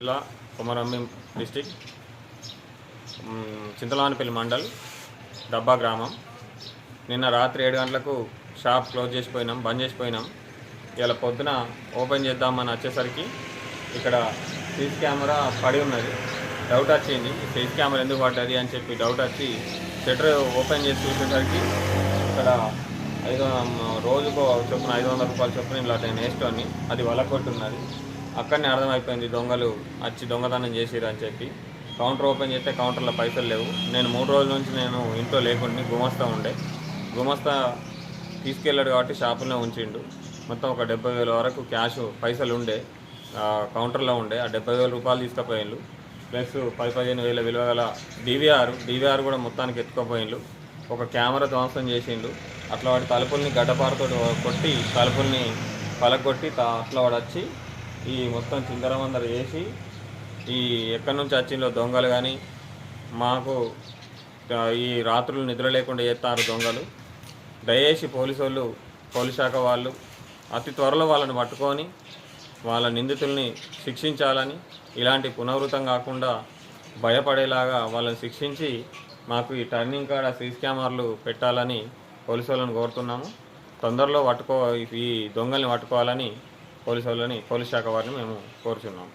జిల్లా కొమరంభీం డిస్టిక్ చింతలానిపల్లి మండల్ డబ్బా గ్రామం. నిన్న రాత్రి ఏడు గంటలకు షాప్ క్లోజ్ చేసిపోయినాం బంద్ చేసిపోయినాం ఇలా పొద్దున ఓపెన్ చేద్దామని వచ్చేసరికి ఇక్కడ సీసీ కెమెరా పడి ఉన్నది. డౌట్ వచ్చింది సీసీ కెమెరా ఎందుకు పడ్డది అని చెప్పి డౌట్ వచ్చి షట్టర్ ఓపెన్ చేసి చూసేసరికి ఇక్కడ ఐదు రోజుకు చొప్పున ఐదు వందల రూపాయల చొప్పున ఇలా నేను వేసుకొని అది వలకొట్టున్నది అక్కడనే అర్థమైపోయింది దొంగలు వచ్చి దొంగతనం చేసిరు అని చెప్పి. కౌంటర్ ఓపెన్ చేస్తే కౌంటర్లో పైసలు లేవు. నేను మూడు రోజుల నుంచి నేను ఇంట్లో లేకుండా గుమస్తా ఉండే. గుమస్తా తీసుకెళ్ళాడు కాబట్టి షాపులో ఉంచిండు. మొత్తం ఒక డెబ్బై వేల వరకు క్యాష్ పైసలు ఉండే. కౌంటర్లో ఉండే. ఆ డెబ్బై వేల రూపాయలు తీసుకుపోయిండు. ప్లస్ పది పదిహేను వేల విలువ గల డీవీఆర్ డీవీఆర్ కూడా మొత్తానికి ఎత్తుకుపోయిండు. ఒక కెమెరా ధ్వంసం చేసిండు. అట్లా వాడి తలుపుల్ని గడ్డపారతో కొట్టి తలుపుల్ని పలగొట్టి అట్లా వాడు వచ్చి ఈ మొత్తం చిందరమందర వేసి ఈ ఎక్కడి నుంచి వచ్చిందో దొంగలు కానీ మాకు ఈ రాత్రులు నిద్ర లేకుండా చేస్తారు దొంగలు. దయచేసి పోలీసు వాళ్ళు పోలీస్ శాఖ వాళ్ళు అతి త్వరలో వాళ్ళని పట్టుకొని వాళ్ళ నిందితుల్ని శిక్షించాలని ఇలాంటి పునరావృతం కాకుండా భయపడేలాగా వాళ్ళని శిక్షించి మాకు ఈ టర్నింగ్ కాడ సీసీ కెమెరాలు పెట్టాలని పోలీసు వాళ్ళని కోరుతున్నాము. తొందరలో పట్టుకో ఈ దొంగల్ని పట్టుకోవాలని పోలీసు వాళ్ళని పోలీస్ శాఖ వారిని మేము కోరుచున్నాం.